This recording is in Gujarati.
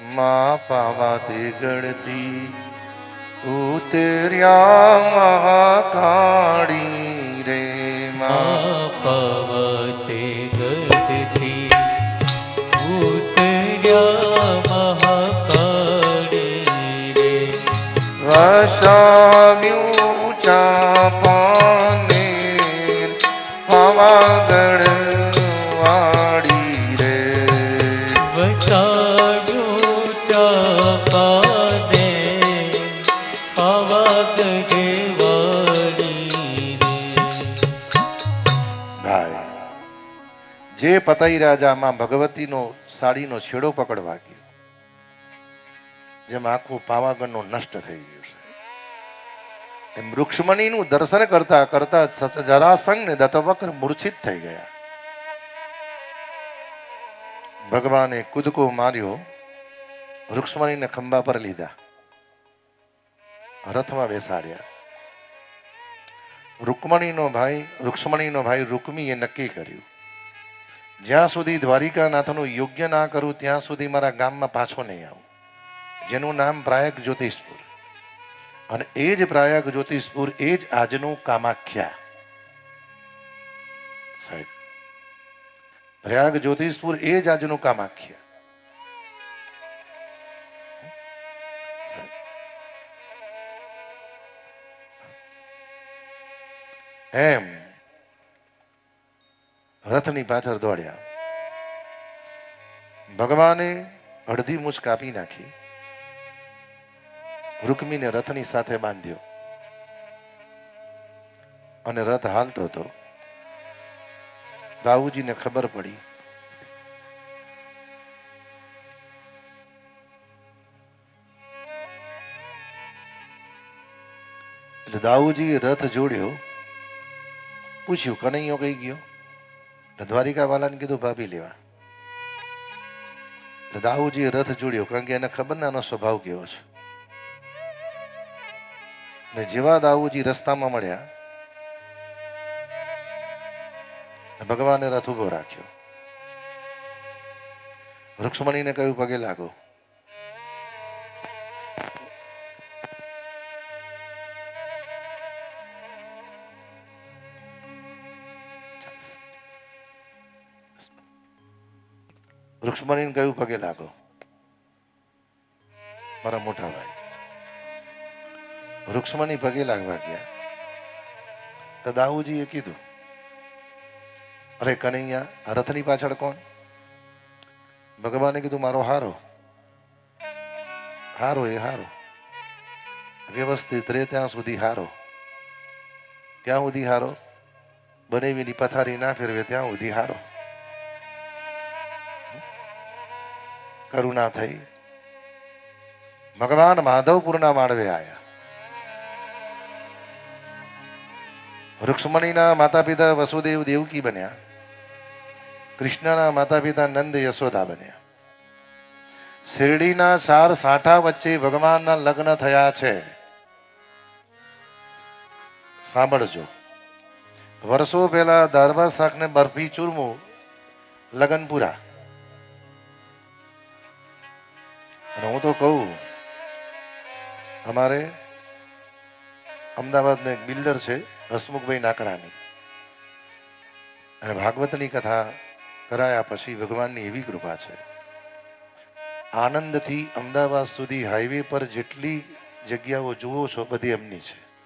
માં પાવા ગળતી ઉતર્યા મહાકાળી રે માં. પવતે ગળતી ઉતર્યા મહાકાળી રે. વસાવ્યું ચાપાને પાને વાડી જે પતાઈ રાજામાં ભગવતીનો સાડીનો છેડો પકડવા ગયો જેમ આખું પાવાગઢનો નષ્ટ થઈ ગયું છે એમ રૂક્ષ્મણીનું દર્શન કરતા કરતા જરાસંઘ ને દત્તવક્ર મૂર્છિત થઈ ગયા ભગવાને કૂદકો માર્યો રૂક્ષ્મણીને ખંભા પર લીધા રથમાં બેસાડ્યા રૂકમણીનો ભાઈ રૂક્ષ્મણીનો ભાઈ રૂકમીએ નક્કી કર્યું જ્યાં સુધી દ્વારિકાનાથનું યોગ્ય ના કરું ત્યાં સુધી મારા ગામમાં પાછો નહીં આવું જેનું નામ પ્રાયક જ્યોતિષપુર અને એ જ પ્રાયક જ્યોતિષપુર એ જ આજનું કામાખ્યા સાહેબ પ્રયાગ જ્યોતિષપુર એ જ આજનું કામાખ્યા સાહેબ એમ રથની પાછળ દોડ્યા. ભગવાને અડધી મૂછ કાપી નાખી. રૂકમીને રથની સાથે બાંધ્યો. અને રથ હાલતો હતો. દાઉજીને ખબર પડી એટલે દાઉજી રથ જોડ્યો. પૂછ્યું, કનૈયો કઈ ગયો? એટલે દ્વારિકા વાલાને કીધું, ભાભી લેવા. એટલે દાઉજીએ રથ જોડ્યો, કારણ કે એને ખબર ને આનો સ્વભાવ કેવો છે. ને જેવા દાઉજી રસ્તામાં મળ્યા ભગવાને રથ ઊભો રાખ્યો. રૂક્ષ્મણીને કહ્યું, પગે લાગો. રૂક્ષ્મણીને કયું પગે લાગો. મારા મોટા ભાઈ. રૂક્ષ્મણી પગે લાગવા ગયા. તો દાઉજીએ કીધું, અરે કનૈયા રથની પાછળ કોણ? ભગવાને કીધું, મારો હારો. હારો એ હારો. વ્યવસ્થિત રહે ત્યાં સુધી હારો. ક્યાં સુધી હારો? બનેવીની પથારી ના ફેરવે ત્યાં સુધી હારો. કરુણા થઈ. ભગવાન માધવપુરના માળવે આવ્યા રૂક્ષ્મણીના માતા પિતા વસુદેવ દેવકી બન્યા. કૃષ્ણના માતા પિતા નંદ યશોદા બન્યા. શિરડીના ચાર સાંઠા વચ્ચે ભગવાનના લગ્ન થયા છે. સાંભળજો. વર્ષો પહેલા દારવા શાકને બરફી ચૂરમું લગ્ન પૂરા અને હું તો કહું, અમારે અમદાવાદનો એક બિલ્ડર છે, હસમુખભાઈ નાકરાની અને ભાગવતની કથા કરાયા પછી ભગવાનની એવી કૃપા છે. આનંદથી અમદાવાદ સુધી હાઈવે પર જેટલી જગ્યાઓ જુઓ છો, બધી એમની છે.